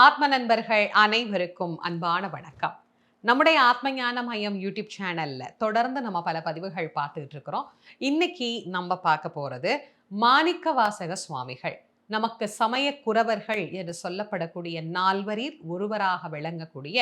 ஆத்ம நண்பர்கள் அனைவருக்கும் அன்பான வணக்கம். நம்முடைய ஆத்ம ஞான மையம் யூடியூப் சேனல்ல தொடர்ந்து நம்ம பல பதிவுகள் பார்த்துட்டு இருக்கிறோம். இன்னைக்கு நம்ம பார்க்க போறது மாணிக்க வாசக சுவாமிகள். நமக்கு சமய குறவர்கள் என்று சொல்லப்படக்கூடிய நால்வரில் ஒருவராக விளங்கக்கூடிய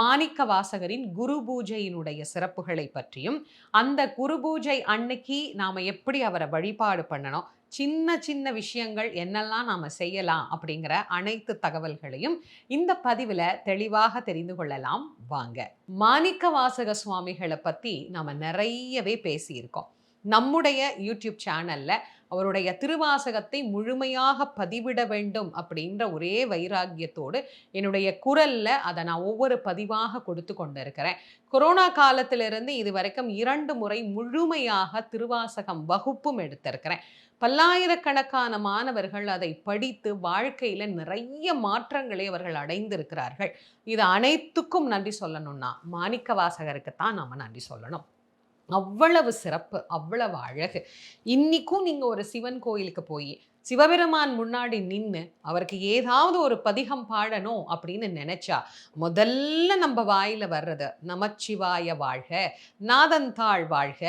மாணிக்க வாசகரின் குரு பூஜையினுடைய சிறப்புகளை பற்றியும் அந்த குரு பூஜை அன்னைக்கு நாம எப்படி அவரை வழிபாடு பண்ணணும் சின்ன சின்ன விஷயங்கள் என்னெல்லாம் நாம செய்யலாம் அப்படிங்கிற அனைத்து தகவல்களையும் இந்த பதிவில் தெளிவாக தெரிந்து கொள்ளலாம். வாங்க. மாணிக்க வாசக சுவாமிகளை பற்றி நாம் நிறையவே பேசியிருக்கோம். நம்முடைய யூடியூப் சேனலில் அவருடைய திருவாசகத்தை முழுமையாக பதிவிட வேண்டும் அப்படின்ற ஒரே வைராக்கியத்தோடு என்னுடைய குரலில் அதை நான் ஒவ்வொரு பதிவாக கொடுத்து கொண்டு இருக்கிறேன் கொரோனா காலத்திலிருந்து இது வரைக்கும் இரண்டு முறை முழுமையாக திருவாசகம் வகுப்பும் எடுத்திருக்கிறேன். பல்லாயிரக்கணக்கான மாணவர்கள் அதை படித்து வாழ்க்கையில் நிறைய மாற்றங்களை அவர்கள் அடைந்திருக்கிறார்கள். இது அனைத்துக்கும் நன்றி சொல்லணும்னா மாணிக்க வாசகருக்கு தான் நாம் நன்றி சொல்லணும். அவ்வளவு சிறப்பு அவ்வளவு அழகு. இன்னைக்கும் நீங்கள் ஒரு சிவன் கோயிலுக்கு போய் சிவபெருமான் முன்னாடி நின்று அவருக்கு ஏதாவது ஒரு பதிகம் பாடணும் அப்படின்னு நினைச்சா முதல்ல நம்ம வாயில வர்றது நமச்சிவாய வாழ்க நாதன் தாழ் வாழ்க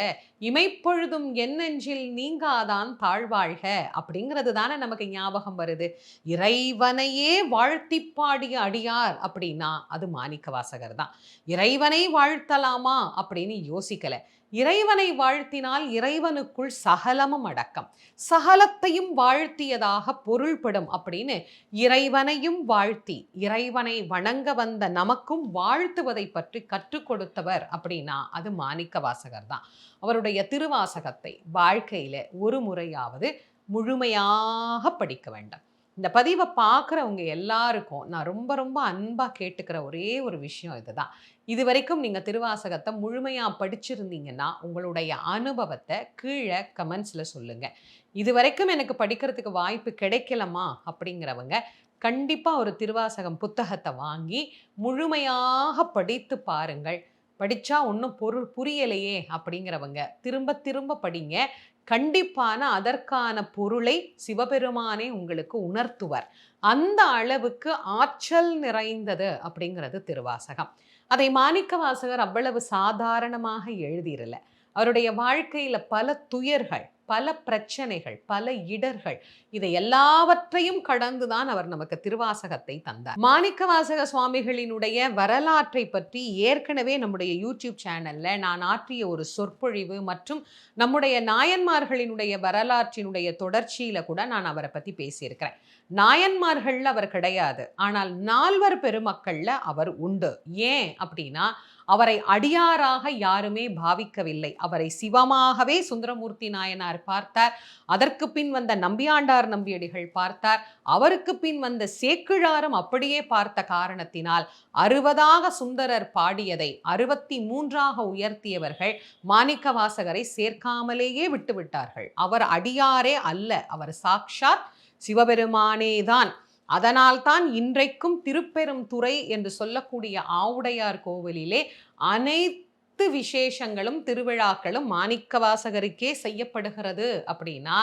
இமைப்பொழுதும் என்னெஞ்சில் நீங்காதான் தாழ்வாழ்க அப்படிங்கிறது தானே நமக்கு ஞாபகம் வருது. இறைவனையே வாழ்த்தி பாடிய அடியார் அப்படின்னா அது மாணிக்க வாசகர் தான். இறைவனை வாழ்த்தலாமா அப்படின்னு யோசிக்கல. இறைவனை வாழ்த்தினால் இறைவனுக்குள் சகலமும் அடக்கம். சகலத்தையும் வாழ்த்தியதாக பொருள்படும் அப்படின்னு இறைவனையும் வாழ்த்தி இறைவனை வணங்க வந்த நமக்கும் வாழ்த்துவதை பற்றி கற்றுக் கொடுத்தவர் அப்படின்னா அது மாணிக்க வாசகர் தான். அவருடைய திருவாசகத்தை வாழ்க்கையில் ஒரு முறையாவது முழுமையாக படிக்க வேண்டும். இந்த பதிவை பார்க்குறவங்க எல்லாருக்கும் நான் ரொம்ப ரொம்ப அன்பாக கேட்டுக்கிற ஒரே ஒரு விஷயம் இதுதான். இது வரைக்கும் நீங்கள் திருவாசகத்தை முழுமையாக படிச்சிருந்தீங்கன்னா உங்களுடைய அனுபவத்தை கீழே கமெண்ட்ஸில் சொல்லுங்கள் இது வரைக்கும் எனக்கு படிக்கிறதுக்கு வாய்ப்பு கிடைக்கலமா அப்படிங்கிறவங்க கண்டிப்பாக ஒரு திருவாசகம் புத்தகத்தை வாங்கி முழுமையாக படித்து பாருங்கள். படித்தா ஒன்றும் பொருள் புரியலையே அப்படிங்கிறவங்க. திரும்ப திரும்ப படிங்க. கண்டிப்பான அதற்கான பொருளை சிவபெருமானே உங்களுக்கு உணர்த்துவர். அந்த அளவுக்கு ஆற்றல் நிறைந்தது அப்படிங்கிறது திருவாசகம். அதை மாணிக்க வாசகர் அவ்வளவு சாதாரணமாக எழுதியிருல அவருடைய வாழ்க்கையில் பல துயர்கள் பல பிரச்சனைகள் பல இடர்கள் இதை எல்லாவற்றையும் கடந்துதான் அவர் நமக்கு திருவாசகத்தை தந்தார். மாணிக்க வாசக சுவாமிகளினுடைய வரலாற்றை பற்றி ஏற்கனவே நம்முடைய யூடியூப் சேனல்ல நான் ஆற்றிய ஒரு சொற்பொழிவு மற்றும் நம்முடைய நாயன்மார்களினுடைய வரலாற்றினுடைய தொடர்ச்சியில கூட நான் அவரை பத்தி பேசியிருக்கிறேன். நாயன்மார்கள் அவர் கிடையாது ஆனால் நால்வர் பெருமக்கள்ல அவர் உண்டு. ஏன் அப்படின்னா அவரை அடியாராக யாருமே பாவிக்கவில்லை. அவரை சிவமாகவே சுந்தரமூர்த்தி நாயனார் பார்த்தார். அதற்கு பின் வந்த நம்பியாண்டார் நம்பியடிகள் பார்த்தார். அவருக்கு பின் வந்த சேக்கிழாரும் அப்படியே பார்த்த காரணத்தினால் அறுபதாக சுந்தரர் பாடியதை அறுபத்தி மூன்றாக உயர்த்தியவர்கள் மாணிக்க வாசகரை சேர்க்காமலேயே விட்டுவிட்டார்கள். அவர் அடியாரே அல்ல. அவர் சாக்ஷாத் சிவபெருமானேதான். அதனால்தான் இன்றைக்கும் திருப்பெரும் துறை என்று சொல்லக்கூடிய ஆவுடையார் கோவிலிலே அனைத்து விசேஷங்களும் திருவிழாக்களும் மாணிக்க வாசகருக்கே செய்யப்படுகிறது. அப்படின்னா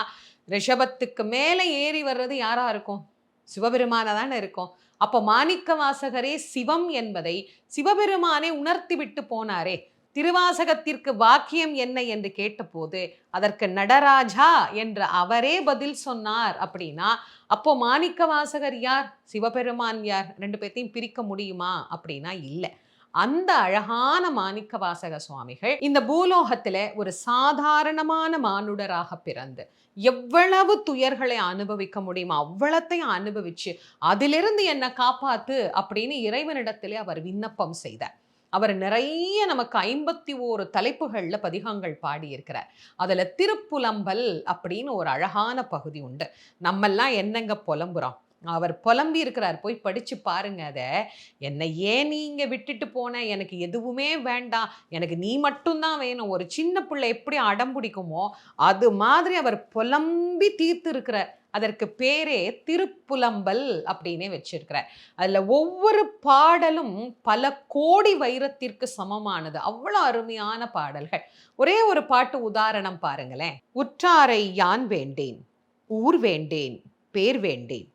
ரிஷபத்துக்கு மேலே ஏறி வர்றது யாரா இருக்கும்? சிவபெருமான தானே இருக்கும். அப்போ மாணிக்க வாசகரே சிவம் என்பதை சிவபெருமானே உணர்த்தி விட்டு போனாரே. திருவாசகத்திற்கு வாக்கியம் என்ன என்று கேட்டபோது அதற்கு நடராஜா என்று அவரே பதில் சொன்னார் அப்படின்னா அப்போ மாணிக்க வாசகர் யார்? சிவபெருமான் யார்? ரெண்டு பேர்த்தையும் பிரிக்க முடியுமா? அப்படின்னா இல்லை. அந்த அழகான மாணிக்க வாசக சுவாமிகள் இந்த பூலோகத்தில் ஒரு சாதாரணமான மானுடராக பிறந்து எவ்வளவு துயர்களை அனுபவிக்க முடியுமோ அவ்வளத்தையும் அனுபவிச்சு அதிலிருந்து என்னை காப்பாத்து அப்படின்னு இறைவனிடத்திலே அவர் விண்ணப்பம் செய்தார். அவர் நிறைய நமக்கு ஐம்பத்தி ஓரு தலைப்புகளில் பதிகங்கள் பாடியிருக்கிறார். அதில் திருப்புலம்பல் அப்படின்னு ஒரு அழகான பகுதி உண்டு. நம்மெல்லாம் என்னங்க புலம்புறோம்? அவர் புலம்பி இருக்கிறார். போய் படித்து பாருங்க அதை. என்னை ஏன் நீங்கள் விட்டுட்டு போன? எனக்கு எதுவுமே வேண்டாம். எனக்கு நீ மட்டும்தான் வேணும். ஒரு சின்ன பிள்ளை எப்படி அடம் பிடிக்குமோ அது மாதிரி அவர் புலம்பி தீர்த்து இருக்கிறார் அதற்கு பேரே திருப்புலம்பல் அப்படின்னே வச்சிருக்கிறார். அதுல ஒவ்வொரு பாடலும் பல கோடி வைரத்திற்கு சமமானது. அவ்வளோ அருமையான பாடல்கள். ஒரே ஒரு பாட்டு உதாரணம் பாருங்களேன். உற்றாரை யான் வேண்டேன்? ஊர் வேண்டேன்? பேர் வேண்டேன்?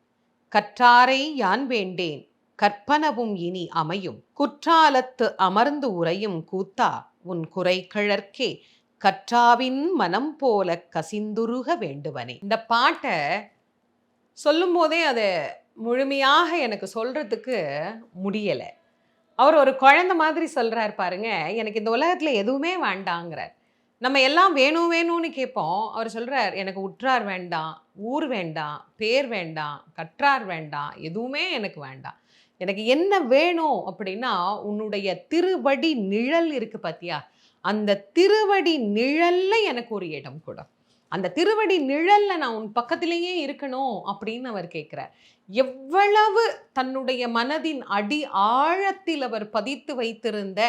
கற்றாரை யான் வேண்டேன்? கற்பனவும் இனி அமையும். குற்றாலத்து அமர்ந்து உரையும் கூத்தா உன் குறை கிழற்கே. கற்றாவின் மனம் போல கசிந்துருக வேண்டுவனே. இந்த பாட்டை சொல்லும் போதே அதை முழுமையாக எனக்கு சொல்றதுக்கு முடியலை. அவர் ஒரு குழந்த மாதிரி சொல்கிறார் பாருங்க எனக்கு இந்த உலகத்தில் எதுவுமே வேண்டாங்கிறார். நம்ம எல்லாம் வேணும் வேணும்னு கேட்போம். அவர் சொல்கிறார் எனக்கு உற்றார் வேண்டாம் ஊர் வேண்டாம் பேர் வேண்டாம் கற்றார் வேண்டாம் எதுவுமே எனக்கு வேண்டாம். எனக்கு என்ன வேணும் அப்படின்னா உன்னுடைய திருவடி நிழல் இருக்கு பார்த்தியா அந்த திருவடி நிழல்ல எனக்கு ஒரு இடம் கூட. அந்த திருவடி நிழல்ல நான் உன் பக்கத்திலேயே இருக்கணும் அப்படின்னு அவர் கேட்கிறார் எவ்வளவு தன்னுடைய மனதின் அடி ஆழத்தில் அவர் பதித்து வைத்திருந்த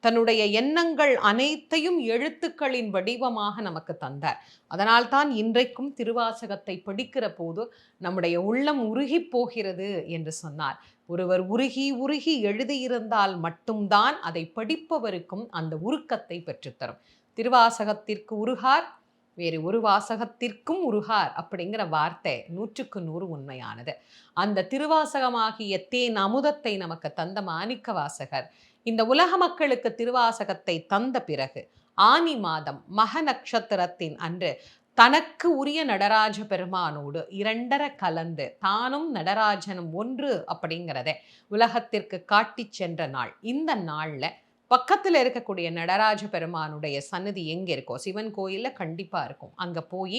தன்னுடைய எண்ணங்கள் அனைத்தையும் எழுத்துக்களின் வடிவமாக நமக்கு தந்தார். அதனால்தான் இன்றைக்கும் திருவாசகத்தை படிக்கிற போது நம்முடைய உள்ளம் உருகி போகிறது என்று சொன்னார். ஒருவர் உருகி உருகி எழுதியிருந்தால் மட்டும்தான் அதை படிப்பவருக்கும் அந்த உருக்கத்தை பெற்றுத்தரும். திருவாசகத்திற்கு உருகார் வேறு ஒரு வாசகத்திற்கும் உருகார் அப்படிங்கிற வார்த்தை நூற்றுக்கு நூறு உண்மையானது. அந்த திருவாசகமாகிய தேன் அமுதத்தை நமக்கு தந்த மாணிக்க வாசகர் இந்த உலக மக்களுக்கு திருவாசகத்தை தந்த பிறகு ஆனி மாதம் மக நட்சத்திரத்தின் அன்று தனக்கு உரிய நடராஜ பெருமானோடு இரண்டரை கலந்து தானும் நடராஜனும் ஒன்று அப்படிங்கிறத உலகத்திற்கு காட்டி சென்ற நாள். இந்த நாளில் பக்கத்தில் இருக்கக்கூடிய நடராஜ பெருமானுடைய சன்னதி எங்கே இருக்கோ சிவன் கோயிலில் கண்டிப்பாக இருக்கும். அங்கே போய்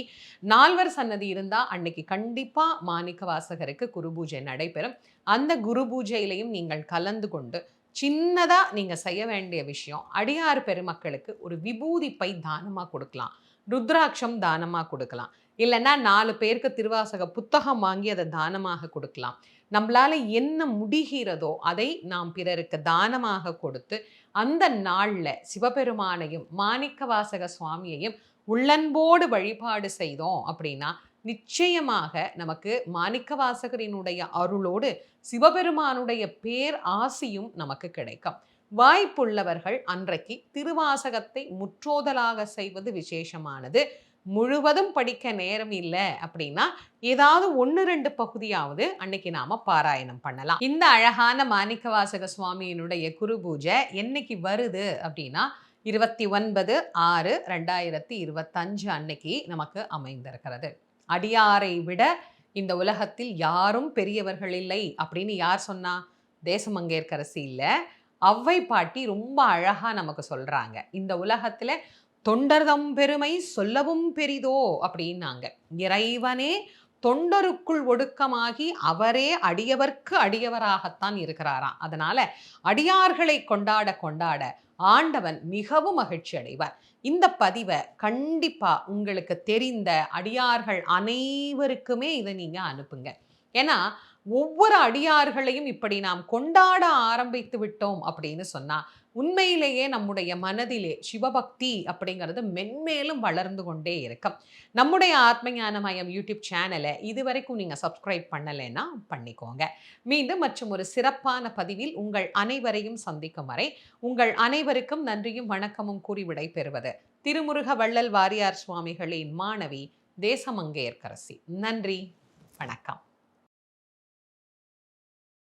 நால்வர் சன்னதி இருந்தால் அன்னைக்கு கண்டிப்பாக மாணிக்க வாசகருக்கு குரு பூஜை நடைபெறும். அந்த குரு பூஜையிலையும் நீங்கள் கலந்து கொண்டு சின்னதாக நீங்கள் செய்ய வேண்டிய விஷயம் அடியார் பெருமக்களுக்கு ஒரு விபூதி பை தானமாக கொடுக்கலாம். ருத்ராட்சம் தானமாக கொடுக்கலாம். இல்லைன்னா நாலு பேருக்கு திருவாசக புத்தகம் வாங்கி அதை தானமாக கொடுக்கலாம். நம்மளால் என்ன முடிகிறதோ அதை நாம் பிறருக்கு தானமாக கொடுத்து அந்த நாளில் சிவபெருமானையும் மாணிக்க வாசக சுவாமியையும் உள்ளன்போடு வழிபாடு செய்தோம் அப்படின்னா நிச்சயமாக நமக்கு மாணிக்கவாசகரினுடைய அருளோடு சிவபெருமானுடைய பேர் ஆசியும் நமக்கு கிடைக்கும். வாய்ப்புள்ளவர்கள் அன்றைக்கு திருவாசகத்தை முற்றோதலாக செய்வது விசேஷமானது. முழுவதும் படிக்க நேரம் இல்லை அப்படின்னா ஏதாவது ஒன்று ரெண்டு பகுதியாவது அன்னைக்கு நாம பாராயணம் பண்ணலாம். இந்த அழகான மாணிக்கவாசக சுவாமியினுடைய குரு பூஜை என்னைக்கு வருது அப்படின்னா இருபத்தி ஒன்பது ஆறு ரெண்டாயிரத்தி இருபத்தஞ்சு அன்னைக்கு நமக்கு அமைந்திருக்கிறது. அடியாரை விட இந்த உலகத்தில் யாரும் பெரியவர்கள் இல்லை அப்படின்னு யார் சொன்னா? தேசமங்கேற்கரசி இல்லை. அவ்வை பாட்டி ரொம்ப அழகா நமக்கு சொல்றாங்க. இந்த உலகத்துல தொண்டர்தம் பெருமை சொல்லவும் பெரிதோ அப்படின்னாங்க. இறைவனே தொண்டருக்குள் ஒடுக்கமாகி அவரே அடியவர்க்கு அடியவராகத்தான் இருக்கிறாராம். அதனால அடியார்களை கொண்டாட கொண்டாட ஆண்டவன் மிகவும் மகிழ்ச்சி அடைவார். இந்த பதிவை கண்டிப்பா உங்களுக்கு தெரிந்த அடியார்கள் அனைவருக்குமே இதை நீங்க அனுப்புங்க. ஏன்னா ஒவ்வொரு அடியார்களையும் இப்படி நாம் கொண்டாட ஆரம்பித்து விட்டோம் அப்படின்னு சொன்னா உண்மையிலேயே நம்முடைய மனதிலே சிவபக்தி அப்படிங்கிறது மென்மேலும் வளர்ந்து கொண்டே இருக்கும். நம்முடைய ஆத்மஞானமயம் யூடியூப் சேனலை இதுவரைக்கும் நீங்கள் சப்ஸ்கிரைப் பண்ணலைன்னா பண்ணிக்கோங்க. மீண்டும் மற்றும் ஒரு சிறப்பான பதிவில் உங்கள் அனைவரையும் சந்திக்கும் வரை உங்கள் அனைவருக்கும் நன்றியும் வணக்கமும் கூறி விடை பெறுவது திருமுருக வள்ளல் வாரியார் சுவாமிகளின் மாணவி தேசமங்கையர்கரசி நன்றி. வணக்கம்.